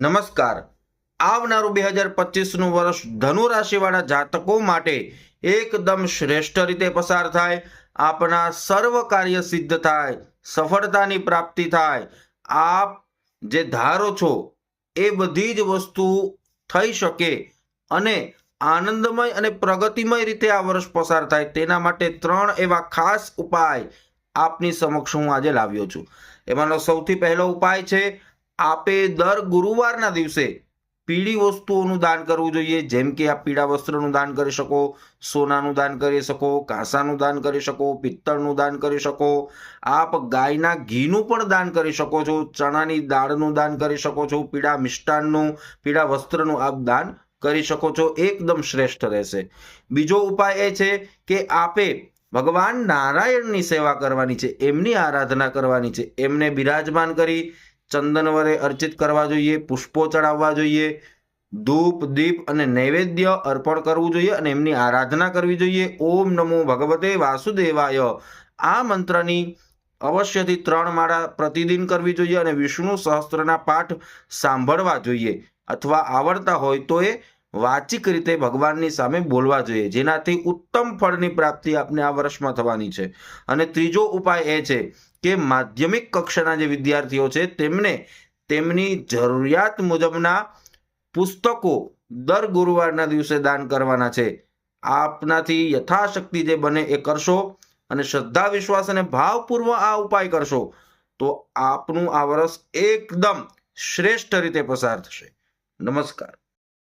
નમસ્કાર. આવનારું બે હજાર પચીસનું વર્ષ ધનુ રાશિવાળા જાતકો માટે એકદમ શ્રેષ્ઠ રીતે પસાર થાય, આપના સર્વ કાર્ય સિદ્ધ થાય, સફળતાની પ્રાપ્તિ થાય. આપ જે ધારો છો, એ બધી જ વસ્તુ થઈ શકે અને આનંદમય અને પ્રગતિમય રીતે આ વર્ષ પસાર થાય. તેના માટે ત્રણ એવા ખાસ ઉપાય આપની સમક્ષ હું આજે લાવ્યો છું. એમાંનો સૌથી પહેલો ઉપાય છે આપે દર ગુરુવારના દિવસે પીળી વસ્તુઓનું દાન કરવું જોઈએ. જેમ કે આપ પીળા વસ્ત્રનું દાન કરી શકો, સોનાનું દાન કરી શકો કાંસાનું દાન કરી શકો, પિત્તળનું દાન કરી શકો. આપ ગાયના ઘીનું પણ દાન કરી શકો છો, ચણાની દાળનું દાન કરી શકો છો, પીળા મિષ્ટાનનું, પીળા વસ્ત્રનું આપ દાન કરી શકો છો. એકદમ શ્રેષ્ઠ રહેશે. બીજો ઉપાય એ છે કે આપે ભગવાન નારાયણની સેવા કરવાની છે, એમની આરાધના કરવાની છે. એમને બિરાજમાન કરી ચંદન વરે અર્ચિત કરવા જોઈએ, પુષ્પો ચડાવવા જોઈએ, ધૂપ, દીપ અને નૈવેદ્ય અર્પણ કરવું જોઈએ અને એમની આરાધના કરવી જોઈએ. ઓમ નમો ભગવતે વાસુદેવાય. આ મંત્રની અવશ્યથી ત્રણ માળા પ્રતિદિન કરવી જોઈએ અને વિષ્ણુ સહસ્ત્રના પાઠ સાંભળવા જોઈએ. અથવા આવડતા હોય તો એ વાચિક રીતે ભગવાનની સામે બોલવા જોઈએ. જેનાથી ઉત્તમ ફળની પ્રાપ્તિ આપને આ વર્ષમાં થવાની છે. અને ત્રીજો ઉપાય એ છે કે માધ્યમિક કક્ષાના જે વિદ્યાર્થીઓ છે, તેમને તેમની જરૂરિયાત મુજબના પુસ્તકો દર ગુરુવારના દિવસે દાન કરવાના છે. આપનાથી યથાશક્તિ જે બને એ કરશો અને શ્રદ્ધા, વિશ્વાસ અને ભાવપૂર્વ આ ઉપાય કરશો, તો આપનું આ વર્ષ એકદમ શ્રેષ્ઠ રીતે પસાર થશે. નમસ્કાર.